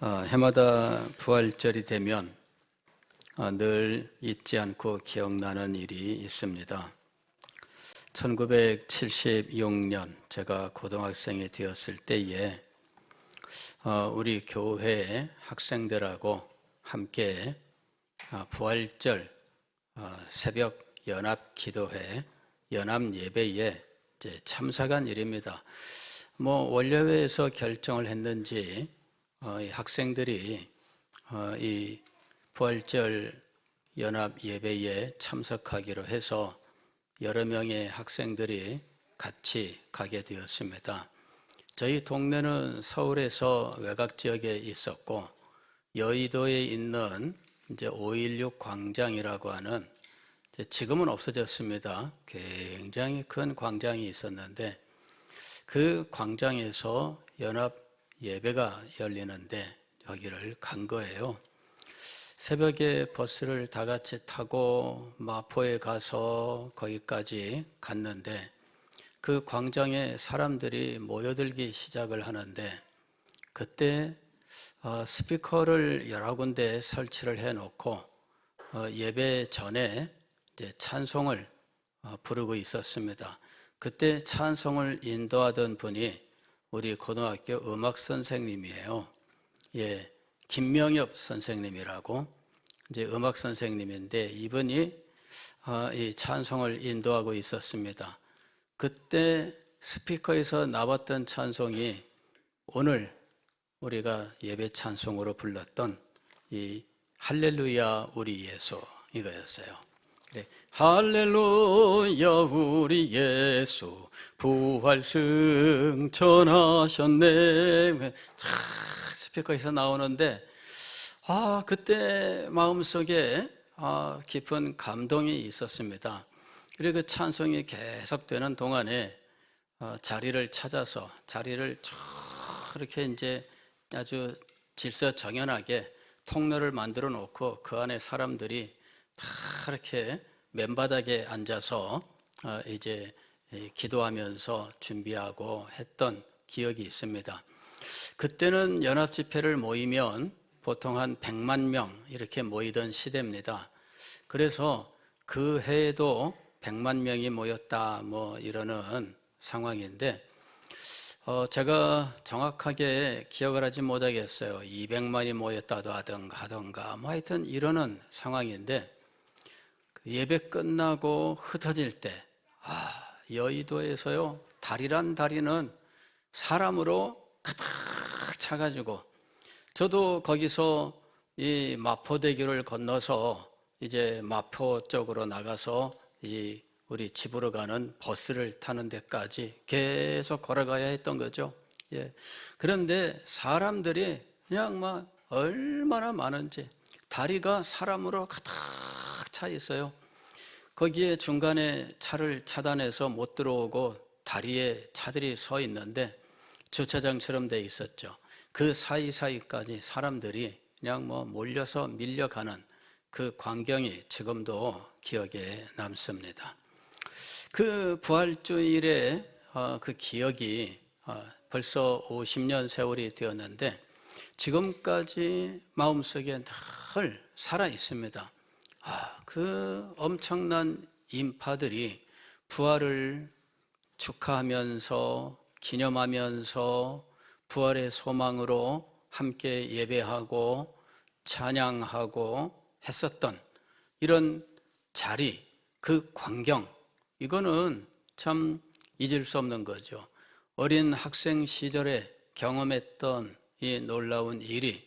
어, 해마다 부활절이 되면 어, 늘 잊지 않고 기억나는 일이 있습니다. 1976년 제가 고등학생이 되었을 때에 어, 우리 교회 학생들하고 함께 어, 부활절 어, 새벽 연합 기도회 연합 예배에 참석한 일입니다. 뭐 원래회에서 결정을 했는지 어, 이 학생들이 어, 이 부활절 연합 예배에 참석하기로 해서 여러 명의 학생들이 같이 가게 되었습니다. 저희 동네는 서울에서 외곽 지역에 있었고 여의도에 있는 이제 516 광장이라고 하는 지금은 없어졌습니다. 굉장히 큰 광장이 있었는데 그 광장에서 연합 예배가 열리는데 여기를 간 거예요. 새벽에 버스를 다 같이 타고 마포에 가서 거기까지 갔는데 그 광장에 사람들이 모여들기 시작을 하는데 그때 어, 스피커를 여러 군데 설치를 해놓고 어, 예배 전에 찬송을 어, 부르고 있었습니다. 그때 찬송을 인도하던 분이 우리 고등학교 음악 선생님이에요. 예, 김명엽 선생님이라고 이제 음악 선생님인데 이분이 어, 이 찬송을 인도하고 있었습니다. 그때 스피커에서 나왔던 찬송이 오늘 우리가 예배 찬송으로 불렀던 이 할렐루야 우리 예수 이거였어요. 할렐루야 우리 예수 부활 승천하셨네. 차 스피커에서 나오는데 아 그때 마음속에 아, 깊은 감동이 있었습니다. 그리고 그 찬송이 계속되는 동안에 어, 자리를 찾아서 자리를 이렇게 이제 아주 질서 정연하게 통로를 만들어 놓고 그 안에 사람들이 다 이렇게 맨바닥에 앉아서 어, 이제 기도하면서 준비하고 했던 기억이 있습니다. 그때는 연합 집회를 모이면 보통 한 100만 명 이렇게 모이던 시대입니다. 그래서 그 해에도 100만 명이 모였다 뭐 이러는 상황인데 어 제가 정확하게 기억을 하지 못하겠어요. 200만이 모였다도 하던가 하던가 뭐 하여튼 이러는 상황인데 그 예배 끝나고 흩어질 때 아, 여의도에서요. 다리란 다리는 사람으로 가득 차가지고 저도 거기서 이 마포대교를 건너서 이제 마포 쪽으로 나가서 이 우리 집으로 가는 버스를 타는 데까지 계속 걸어가야 했던 거죠. 예. 그런데 사람들이 그냥 막 얼마나 많은지 다리가 사람으로 가득 차 있어요. 거기에 중간에 차를 차단해서 못 들어오고 다리에 차들이 서 있는데 주차장처럼 돼 있었죠. 그 사이사이까지 사람들이 그냥 뭐 몰려서 밀려가는 그 광경이 지금도 기억에 남습니다. 그 부활주일의 어, 그 기억이 어, 벌써 50년 세월이 되었는데 지금까지 마음속에 늘 살아 있습니다. 아, 그 엄청난 인파들이 부활을 축하하면서 기념하면서 부활의 소망으로 함께 예배하고 찬양하고 했었던 이런 자리, 그 광경, 이거는 참 잊을 수 없는 거죠. 어린 학생 시절에 경험했던 이 놀라운 일이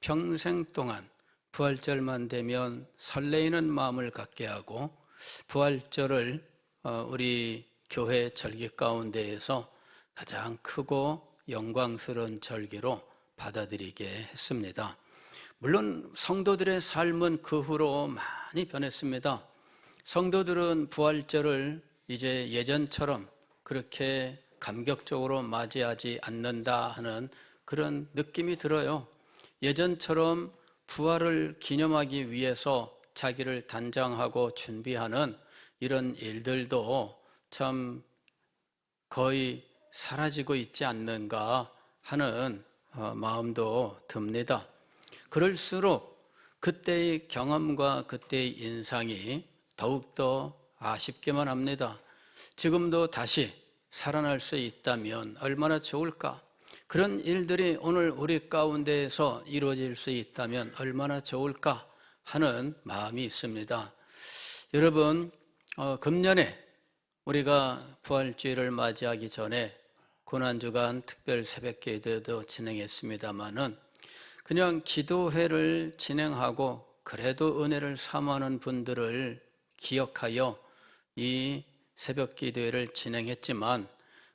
평생 동안 부활절만 되면 설레이는 마음을 갖게 하고 부활절을 어, 우리 교회 절기 가운데에서 가장 크고 영광스러운 절기로 받아들이게 했습니다. 물론 성도들의 삶은 그 후로 많이 변했습니다. 성도들은 부활절을 이제 예전처럼 그렇게 감격적으로 맞이하지 않는다 하는 그런 느낌이 들어요. 예전처럼 부활을 기념하기 위해서 자기를 단장하고 준비하는 이런 일들도 참 거의 사라지고 있지 않는가 하는 어, 마음도 듭니다. 그럴수록 그때의 경험과 그때의 인상이 더욱더 아쉽기만 합니다. 지금도 다시 살아날 수 있다면 얼마나 좋을까? 그런 일들이 오늘 우리 가운데에서 이루어질 수 있다면 얼마나 좋을까 하는 마음이 있습니다. 여러분, 어, 금년에 우리가 부활주의를 맞이하기 전에 고난주간 특별 새벽 기도도 진행했습니다마는 그냥 기도회를 진행하고 그래도 은혜를 사모하는 분들을 기억하여 이 새벽 기도회를 진행했지만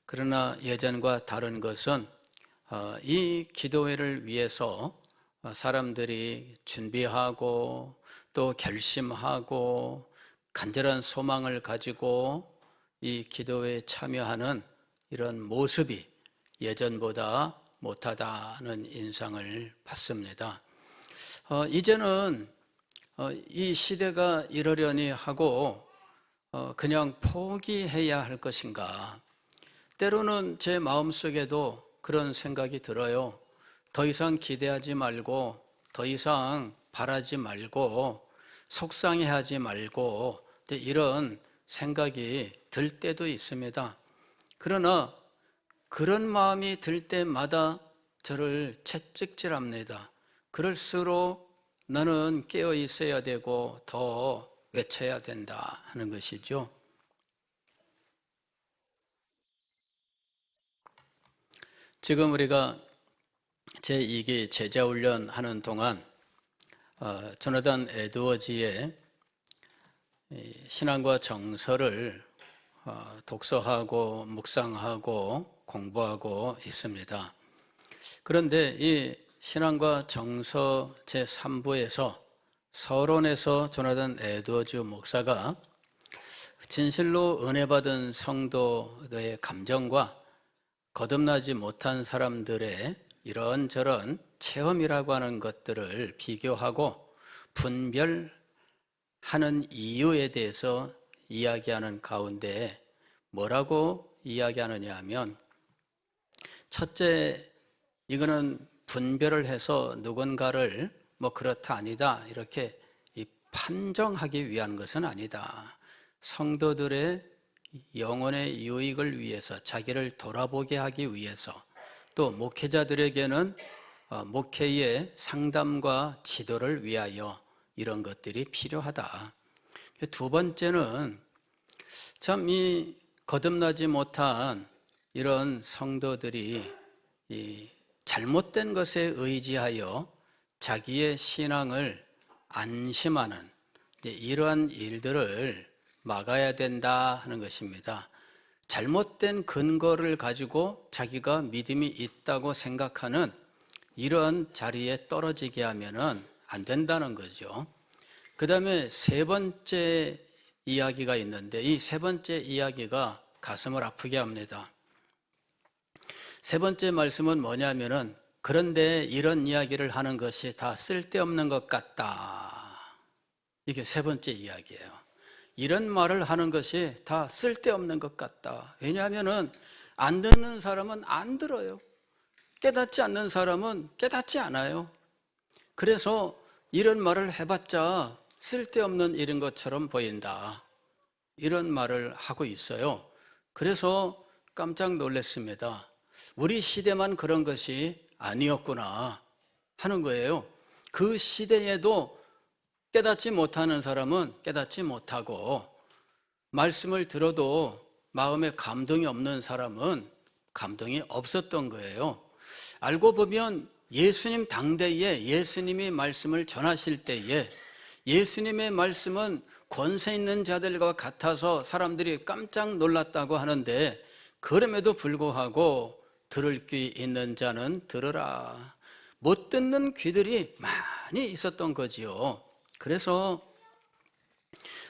그러나 예전과 다른 것은 어, 이 기도회를 위해서 사람들이 준비하고 또 결심하고 간절한 소망을 가지고 이 기도회에 참여하는 이런 모습이 예전보다 못하다는 인상을 받습니다. 어, 이제는 어, 이 시대가 이러려니 하고 어, 그냥 포기해야 할 것인가? 때로는 제 마음속에도 그런 생각이 들어요. 더 이상 기대하지 말고, 더 이상 바라지 말고, 속상해하지 말고, 이런 생각이 들 때도 있습니다. 그러나 그런 마음이 들 때마다 저를 채찍질합니다. 그럴수록 나는 깨어 있어야 되고 더 외쳐야 된다 하는 것이죠. 지금 우리가 제2기 제자훈련 하는 동안 어, 조나단 에드워즈의 신앙과 정서를 어, 독서하고 묵상하고 공부하고 있습니다. 그런데 이 신앙과 정서 제3부에서 서론에서 조나단 에드워즈 목사가 진실로 은혜 받은 성도의 감정과 거듭나지 못한 사람들의 이런저런 체험이라고 하는 것들을 비교하고 분별하는 이유에 대해서 이야기하는 가운데 뭐라고 이야기하느냐 하면 첫째, 이거는 분별을 해서 누군가를 뭐 그렇다 아니다 이렇게 판정하기 위한 것은 아니다. 성도들의 영혼의 유익을 위해서 자기를 돌아보게 하기 위해서 또 목회자들에게는 어, 목회의 상담과 지도를 위하여 이런 것들이 필요하다. 두 번째는 참 이 거듭나지 못한 이런 성도들이 이 잘못된 것에 의지하여 자기의 신앙을 안심하는 이러한 일들을 막아야 된다 하는 것입니다. 잘못된 근거를 가지고 자기가 믿음이 있다고 생각하는 이런 자리에 떨어지게 하면은 안 된다는 거죠. 그 다음에 세 번째 이야기가 있는데 이 세 번째 이야기가 가슴을 아프게 합니다. 세 번째 말씀은 뭐냐면은 그런데 이런 이야기를 하는 것이 다 쓸데없는 것 같다. 이게 세 번째 이야기예요. 이런 말을 하는 것이 다 쓸데없는 것 같다. 왜냐하면은 안 듣는 사람은 안 들어요. 깨닫지 않는 사람은 깨닫지 않아요. 그래서 이런 말을 해봤자 쓸데없는 일인 것처럼 보인다. 이런 말을 하고 있어요. 그래서 깜짝 놀랐습니다. 우리 시대만 그런 것이 아니었구나 하는 거예요. 그 시대에도 깨닫지 못하는 사람은 깨닫지 못하고 말씀을 들어도 마음에 감동이 없는 사람은 감동이 없었던 거예요. 알고 보면 예수님 당대에 예수님이 말씀을 전하실 때에 예수님의 말씀은 권세 있는 자들과 같아서 사람들이 깜짝 놀랐다고 하는데 그럼에도 불구하고 들을 귀 있는 자는 들으라. 못 듣는 귀들이 많이 있었던 거지요. 그래서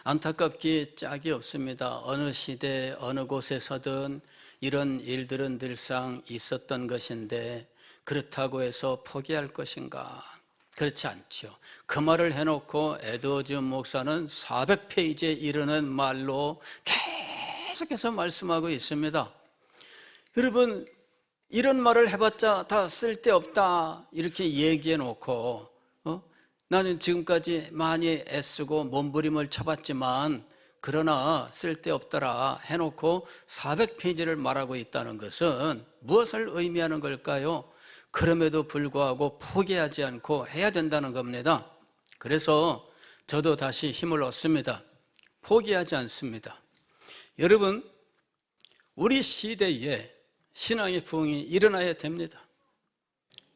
안타깝기 짝이 없습니다. 어느 시대, 어느 곳에서든 이런 일들은 늘상 있었던 것인데 그렇다고 해서 포기할 것인가? 그렇지 않죠. 그 말을 해놓고 에드워즈 목사는 400페이지에 이르는 말로 계속해서 말씀하고 있습니다. 여러분, 이런 말을 해봤자 다 쓸데없다 이렇게 얘기해 놓고 어? 나는 지금까지 많이 애쓰고 몸부림을 쳐봤지만 그러나 쓸데없더라 해놓고 400페이지를 말하고 있다는 것은 무엇을 의미하는 걸까요? 그럼에도 불구하고 포기하지 않고 해야 된다는 겁니다. 그래서 저도 다시 힘을 얻습니다. 포기하지 않습니다. 여러분, 우리 시대에 신앙의 부흥이 일어나야 됩니다.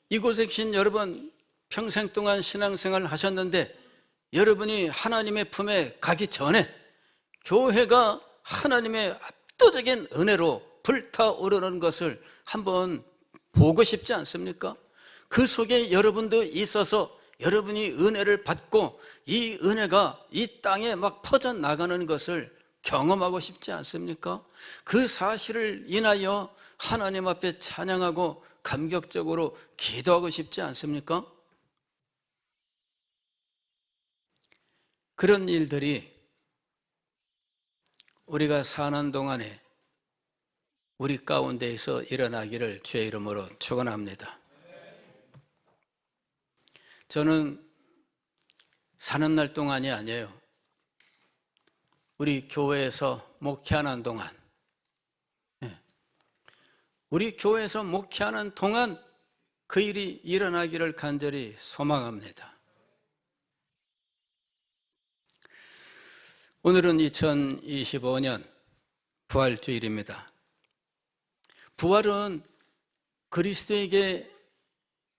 이곳에 계신 여러분 평생 동안 신앙생활을 하셨는데 여러분이 하나님의 품에 가기 전에 교회가 하나님의 압도적인 은혜로 불타오르는 것을 한번 보고 싶지 않습니까? 그 속에 여러분도 있어서 여러분이 은혜를 받고 이 은혜가 이 땅에 막 퍼져 나가는 것을 경험하고 싶지 않습니까? 그 사실을 인하여 하나님 앞에 찬양하고 감격적으로 기도하고 싶지 않습니까? 그런 일들이 우리가 사는 동안에 우리 가운데에서 일어나기를 주의 이름으로 축원합니다. 저는 사는 날 동안이 아니에요. 우리 교회에서 목회하는 동안, 예. 우리 교회에서 목회하는 동안 그 일이 일어나기를 간절히 소망합니다. 오늘은 2025년 부활 주일입니다. 부활은 그리스도에게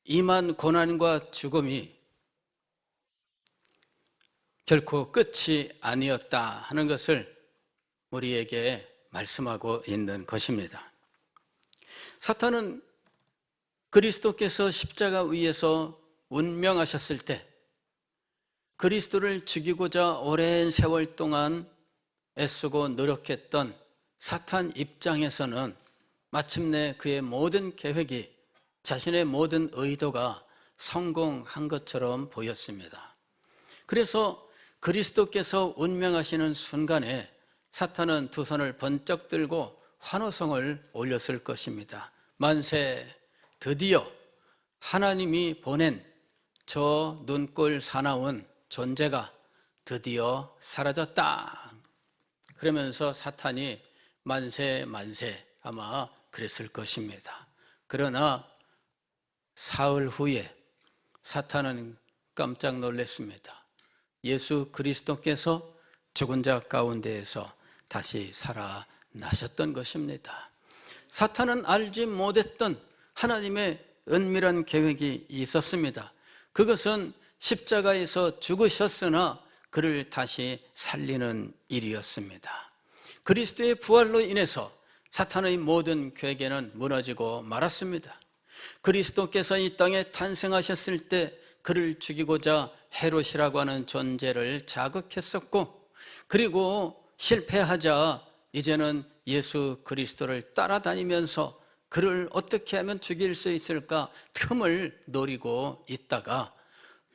임한 고난과 죽음이 결코 끝이 아니었다 하는 것을 우리에게 말씀하고 있는 것입니다. 사탄은 그리스도께서 십자가 위에서 운명하셨을 때 그리스도를 죽이고자 오랜 세월 동안 애쓰고 노력했던 사탄 입장에서는 마침내 그의 모든 계획이 자신의 모든 의도가 성공한 것처럼 보였습니다. 그래서 그리스도께서 운명하시는 순간에 사탄은 두 손을 번쩍 들고 환호성을 올렸을 것입니다. 만세, 드디어 하나님이 보낸 저 눈꼴 사나운 존재가 드디어 사라졌다. 그러면서 사탄이 만세, 만세 아마 그랬을 것입니다. 그러나 사흘 후에 사탄은 깜짝 놀랐습니다. 예수 그리스도께서 죽은 자 가운데에서 다시 살아나셨던 것입니다. 사탄은 알지 못했던 하나님의 은밀한 계획이 있었습니다. 그것은 십자가에서 죽으셨으나 그를 다시 살리는 일이었습니다. 그리스도의 부활로 인해서 사탄의 모든 계획에는 무너지고 말았습니다. 그리스도께서 이 땅에 탄생하셨을 때 그를 죽이고자 헤롯이라고 하는 존재를 자극했었고 그리고 실패하자 이제는 예수 그리스도를 따라다니면서 그를 어떻게 하면 죽일 수 있을까 틈을 노리고 있다가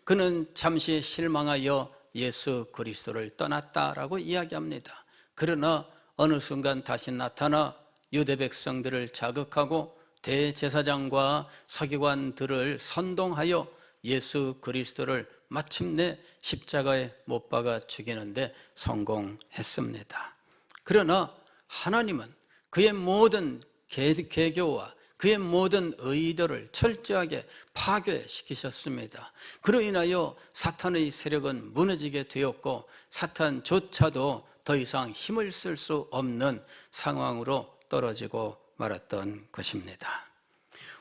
그는 잠시 실망하여 예수 그리스도를 떠났다라고 이야기합니다. 그러나 어느 순간 다시 나타나 유대 백성들을 자극하고 대제사장과 서기관들을 선동하여 예수 그리스도를 마침내 십자가에 못 박아 죽이는데 성공했습니다. 그러나 하나님은 그의 모든 개교와 그의 모든 의도를 철저하게 파괴시키셨습니다. 그로 인하여 사탄의 세력은 무너지게 되었고 사탄조차도 더 이상 힘을 쓸 수 없는 상황으로 떨어지고 말았던 것입니다.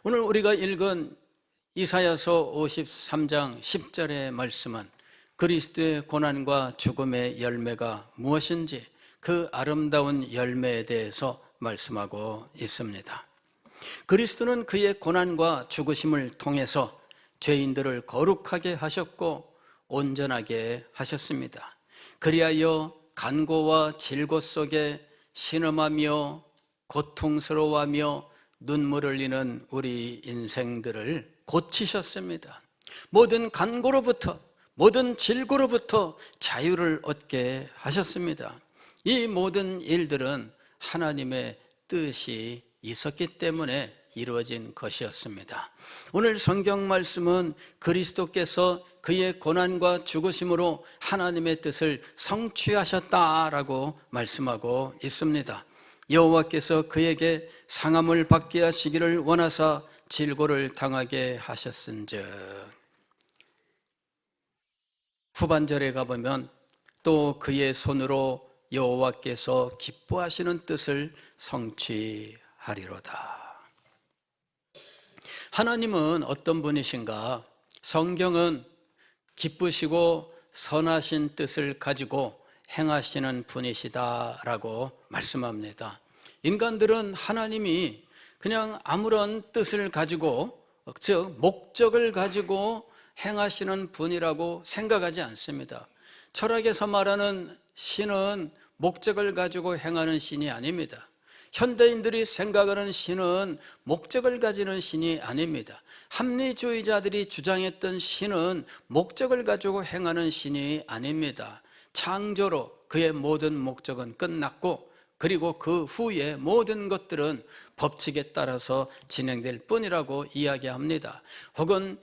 오늘 우리가 읽은 이사야서 53장 10절의 말씀은 그리스도의 고난과 죽음의 열매가 무엇인지 그 아름다운 열매에 대해서 말씀하고 있습니다. 그리스도는 그의 고난과 죽으심을 통해서 죄인들을 거룩하게 하셨고 온전하게 하셨습니다. 그리하여 간고와 질고 속에 신음하며 고통스러워하며 눈물 흘리는 우리 인생들을 고치셨습니다. 모든 간고로부터 모든 질고로부터 자유를 얻게 하셨습니다. 이 모든 일들은 하나님의 뜻이 있었기 때문에 이루어진 것이었습니다. 오늘 성경 말씀은 그리스도께서 그의 고난과 죽으심으로 하나님의 뜻을 성취하셨다라고 말씀하고 있습니다. 여호와께서 그에게 상함을 받게 하시기를 원하사 질고를 당하게 하셨은즉 후반절에 가보면 또 그의 손으로 여호와께서 기뻐하시는 뜻을 성취 하리로다. 하나님은 어떤 분이신가? 성경은 기쁘시고 선하신 뜻을 가지고 행하시는 분이시다라고 말씀합니다. 인간들은 하나님이 그냥 아무런 뜻을 가지고 즉 목적을 가지고 행하시는 분이라고 생각하지 않습니다. 철학에서 말하는 신은 목적을 가지고 행하는 신이 아닙니다. 현대인들이 생각하는 신은 목적을 가지는 신이 아닙니다. 합리주의자들이 주장했던 신은 목적을 가지고 행하는 신이 아닙니다. 창조로 그의 모든 목적은 끝났고 그리고 그 후에 모든 것들은 법칙에 따라서 진행될 뿐이라고 이야기합니다. 혹은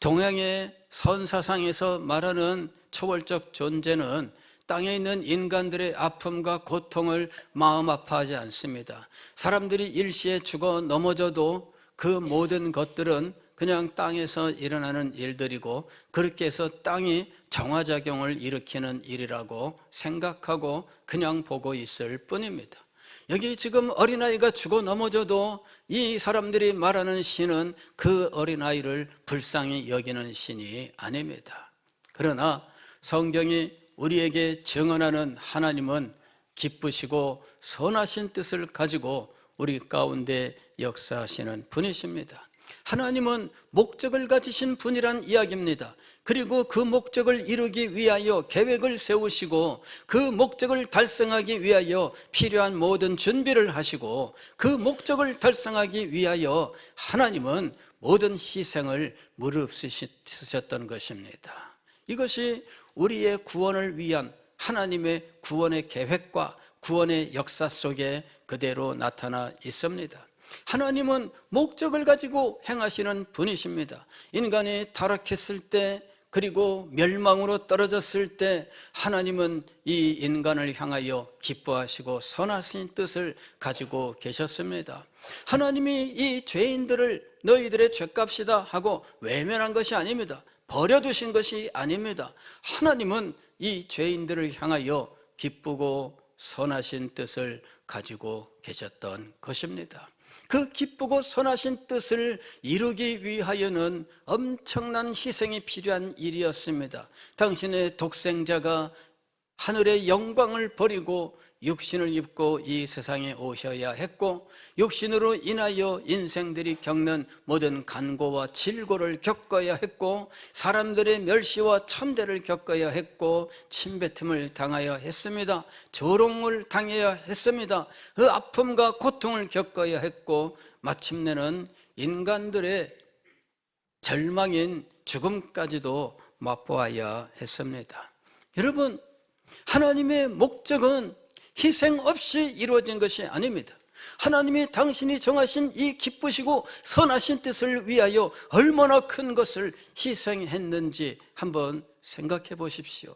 동양의 선사상에서 말하는 초월적 존재는 땅에 있는 인간들의 아픔과 고통을 마음 아파하지 않습니다. 사람들이 일시에 죽어 넘어져도 그 모든 것들은 그냥 땅에서 일어나는 일들이고 그렇게 해서 땅이 정화작용을 일으키는 일이라고 생각하고 그냥 보고 있을 뿐입니다. 여기 지금 어린아이가 죽어 넘어져도 이 사람들이 말하는 신은 그 어린아이를 불쌍히 여기는 신이 아닙니다. 그러나 성경이 우리에게 증언하는 하나님은 기쁘시고 선하신 뜻을 가지고 우리 가운데 역사하시는 분이십니다. 하나님은 목적을 가지신 분이란 이야기입니다. 그리고 그 목적을 이루기 위하여 계획을 세우시고 그 목적을 달성하기 위하여 필요한 모든 준비를 하시고 그 목적을 달성하기 위하여 하나님은 모든 희생을 무릅쓰셨던 것입니다. 이것이 우리의 구원을 위한 하나님의 구원의 계획과 구원의 역사 속에 그대로 나타나 있습니다. 하나님은 목적을 가지고 행하시는 분이십니다. 인간이 타락했을 때 그리고 멸망으로 떨어졌을 때 하나님은 이 인간을 향하여 기뻐하시고 선하신 뜻을 가지고 계셨습니다. 하나님이 이 죄인들을 너희들의 죄값이다 하고 외면한 것이 아닙니다. 버려두신 것이 아닙니다. 하나님은 이 죄인들을 향하여 기쁘고 선하신 뜻을 가지고 계셨던 것입니다. 그 기쁘고 선하신 뜻을 이루기 위하여는 엄청난 희생이 필요한 일이었습니다. 당신의 독생자가 하늘의 영광을 버리고 육신을 입고 이 세상에 오셔야 했고 육신으로 인하여 인생들이 겪는 모든 간고와 질고를 겪어야 했고 사람들의 멸시와 천대를 겪어야 했고 침뱉음을 당하여 했습니다. 조롱을 당해야 했습니다. 그 아픔과 고통을 겪어야 했고 마침내는 인간들의 절망인 죽음까지도 맛보아야 했습니다. 여러분 하나님의 목적은 희생 없이 이루어진 것이 아닙니다. 하나님이 당신이 정하신 이 기쁘시고 선하신 뜻을 위하여 얼마나 큰 것을 희생했는지 한번 생각해 보십시오.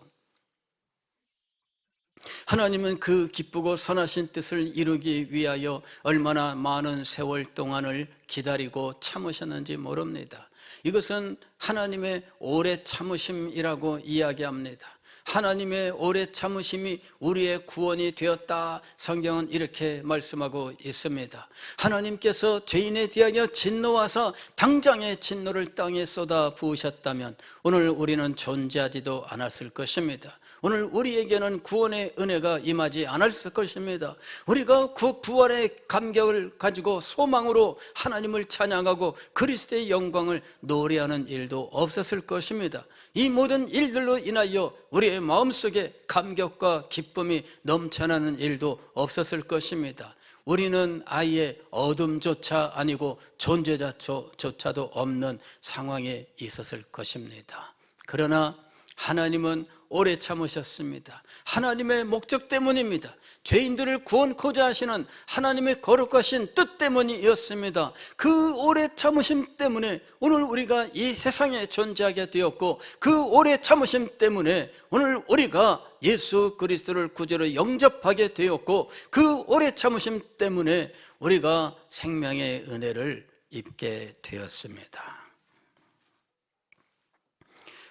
하나님은 그 기쁘고 선하신 뜻을 이루기 위하여 얼마나 많은 세월 동안을 기다리고 참으셨는지 모릅니다. 이것은 하나님의 오래 참으심이라고 이야기합니다. 하나님의 오래 참으심이 우리의 구원이 되었다. 성경은 이렇게 말씀하고 있습니다. 하나님께서 죄인에 대하여 진노하사 당장의 진노를 땅에 쏟아 부으셨다면 오늘 우리는 존재하지도 않았을 것입니다. 오늘 우리에게는 구원의 은혜가 임하지 않았을 것입니다. 우리가 그 부활의 감격을 가지고 소망으로 하나님을 찬양하고 그리스도의 영광을 노래하는 일도 없었을 것입니다. 이 모든 일들로 인하여 우리의 마음속에 감격과 기쁨이 넘쳐나는 일도 없었을 것입니다. 우리는 아예 어둠조차 아니고 존재자조차도 없는 상황에 있었을 것입니다. 그러나 하나님은 오래 참으셨습니다. 하나님의 목적 때문입니다. 죄인들을 구원코자 하시는 하나님의 거룩하신 뜻 때문이었습니다. 그 오래 참으심 때문에 오늘 우리가 이 세상에 존재하게 되었고 그 오래 참으심 때문에 오늘 우리가 예수 그리스도를 구주로 영접하게 되었고 그 오래 참으심 때문에 우리가 생명의 은혜를 입게 되었습니다.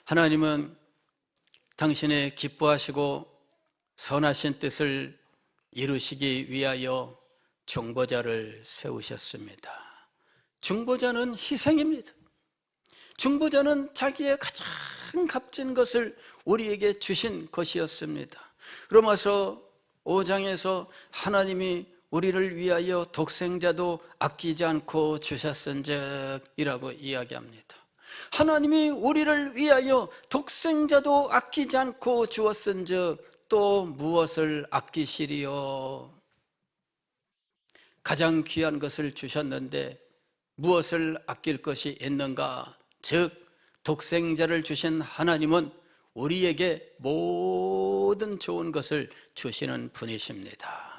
하나님은 당신의 기뻐하시고 선하신 뜻을 이루시기 위하여 중보자를 세우셨습니다. 중보자는 희생입니다. 중보자는 자기의 가장 값진 것을 우리에게 주신 것이었습니다. 로마서 5장에서 하나님이 우리를 위하여 독생자도 아끼지 않고 주셨은적이라고 이야기합니다. 하나님이 우리를 위하여 독생자도 아끼지 않고 주었은즉 또 무엇을 아끼시리요? 가장 귀한 것을 주셨는데 무엇을 아낄 것이 있는가? 즉 독생자를 주신 하나님은 우리에게 모든 좋은 것을 주시는 분이십니다.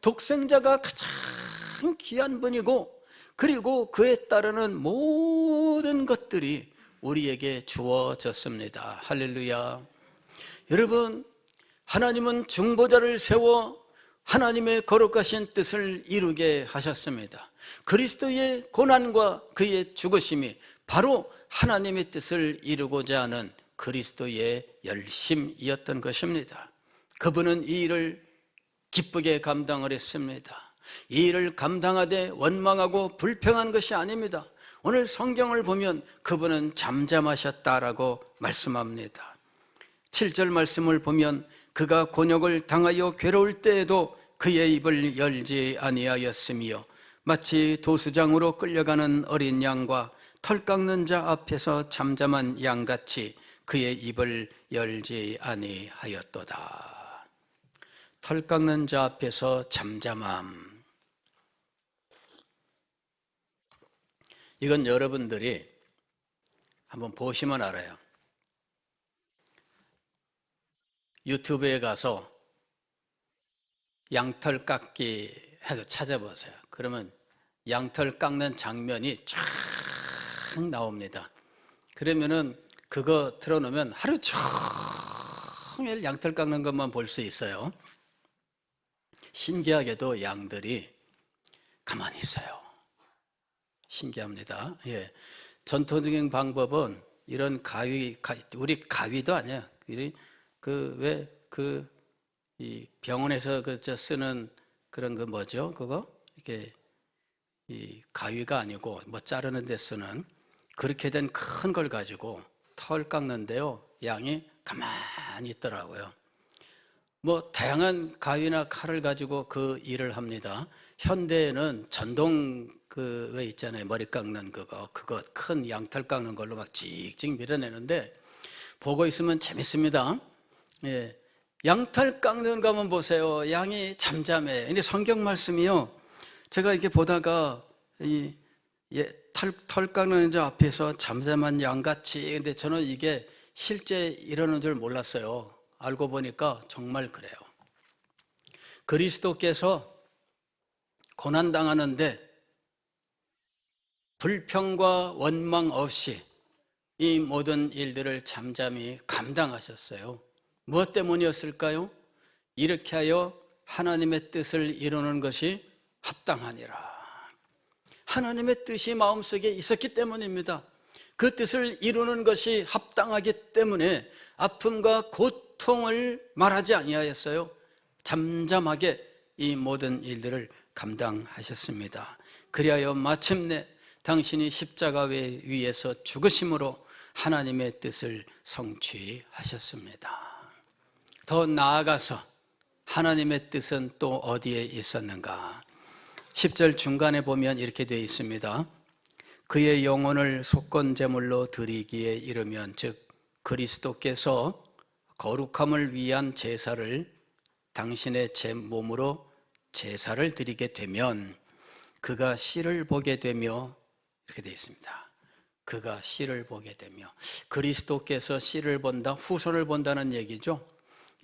독생자가 가장 귀한 분이고 그리고 그에 따르는 모든 것들이 우리에게 주어졌습니다. 할렐루야. 여러분, 하나님은 중보자를 세워 하나님의 거룩하신 뜻을 이루게 하셨습니다. 그리스도의 고난과 그의 죽으심이 바로 하나님의 뜻을 이루고자 하는 그리스도의 열심이었던 것입니다. 그분은 이 일을 기쁘게 감당을 했습니다. 이 일을 감당하되 원망하고 불평한 것이 아닙니다. 오늘 성경을 보면 그분은 잠잠하셨다라고 말씀합니다. 7절 말씀을 보면 그가 곤욕을 당하여 괴로울 때에도 그의 입을 열지 아니하였으며 마치 도수장으로 끌려가는 어린 양과 털 깎는 자 앞에서 잠잠한 양같이 그의 입을 열지 아니하였도다. 털 깎는 자 앞에서 잠잠함. 이건 여러분들이 한번 보시면 알아요. 유튜브에 가서 양털 깎기 해서 찾아보세요. 그러면 양털 깎는 장면이 쫙 나옵니다. 그러면은 그거 틀어놓으면 하루 종일 양털 깎는 것만 볼 수 있어요. 신기하게도 양들이 가만히 있어요. 신기합니다. 예. 전통적인 방법은 이런 가위, 우리 가위도 아니야. 그, 왜, 그, 이 병원에서 그, 저 쓰는 그런 그 뭐죠? 그거? 이게, 이 가위가 아니고, 뭐 자르는 데 쓰는 그렇게 된 큰 걸 가지고 털 깎는데요. 양이 가만히 있더라고요. 뭐 다양한 가위나 칼을 가지고 그 일을 합니다. 현대에는 전동 그 왜 있잖아요 머리 깎는 그거 그거 큰 양털 깎는 걸로 막 찍찍 밀어내는데 보고 있으면 재밌습니다. 예, 양털 깎는 거 한번 보세요. 양이 잠잠해. 근데 성경 말씀이요. 제가 이렇게 보다가 이 예, 털, 털 깎는 자 앞에서 잠잠한 양같이 근데 저는 이게 실제 이러는 줄 몰랐어요. 알고 보니까 정말 그래요. 그리스도께서 고난당하는데 불평과 원망 없이 이 모든 일들을 잠잠히 감당하셨어요. 무엇 때문이었을까요? 이렇게 하여 하나님의 뜻을 이루는 것이 합당하니라. 하나님의 뜻이 마음속에 있었기 때문입니다. 그 뜻을 이루는 것이 합당하기 때문에 아픔과 고통을 말하지 아니하였어요. 잠잠하게 이 모든 일들을 감당하셨습니다. 그리하여 마침내 당신이 십자가 위에서 죽으심으로 하나님의 뜻을 성취하셨습니다. 더 나아가서 하나님의 뜻은 또 어디에 있었는가? 10절 중간에 보면 이렇게 되어 있습니다. 그의 영혼을 속건 제물로 드리기에 이르면 즉 그리스도께서 거룩함을 위한 제사를 당신의 제 몸으로 제사를 드리게 되면 그가 씨를 보게 되며 이렇게 되어 있습니다. 그가 씨를 보게 되며 그리스도께서 씨를 본다, 후손을 본다는 얘기죠.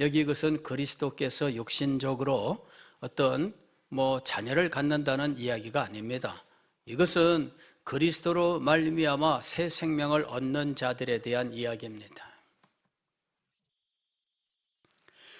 여기 이것은 그리스도께서 육신적으로 어떤 뭐 자녀를 갖는다는 이야기가 아닙니다. 이것은 그리스도로 말미암아 새 생명을 얻는 자들에 대한 이야기입니다.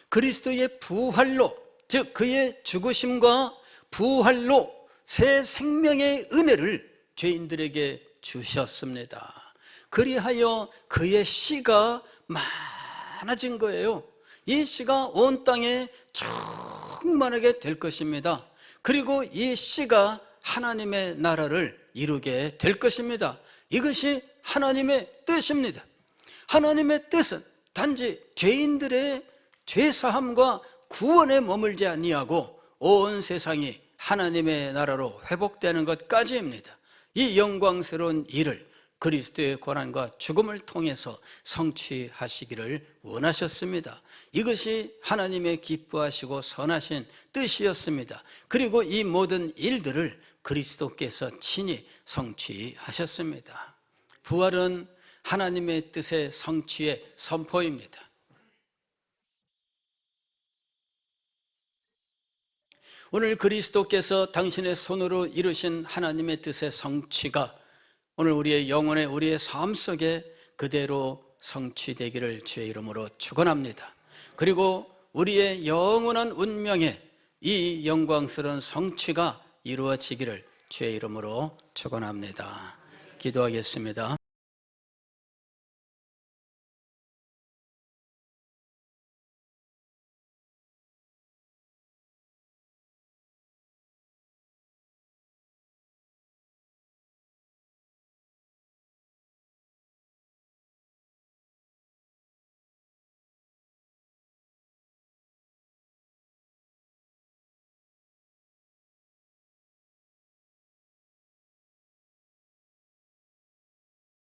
그리스도의 부활로 즉 그의 죽으심과 부활로 새 생명의 은혜를 죄인들에게 주셨습니다. 그리하여 그의 씨가 많아진 거예요. 이 씨가 온 땅에 충만하게 될 것입니다. 그리고 이 씨가 하나님의 나라를 이루게 될 것입니다. 이것이 하나님의 뜻입니다. 하나님의 뜻은 단지 죄인들의 죄사함과 구원에 머물지 아니하고 온 세상이 하나님의 나라로 회복되는 것까지입니다. 이 영광스러운 일을 그리스도의 고난과 죽음을 통해서 성취하시기를 원하셨습니다. 이것이 하나님의 기뻐하시고 선하신 뜻이었습니다. 그리고 이 모든 일들을 그리스도께서 친히 성취하셨습니다. 부활은 하나님의 뜻의 성취의 선포입니다. 오늘 그리스도께서 당신의 손으로 이루신 하나님의 뜻의 성취가 오늘 우리의 영혼에 우리의 삶 속에 그대로 성취되기를 주의 이름으로 축원합니다. 그리고 우리의 영원한 운명에 이 영광스러운 성취가 이루어지기를 주의 이름으로 축원합니다. 기도하겠습니다.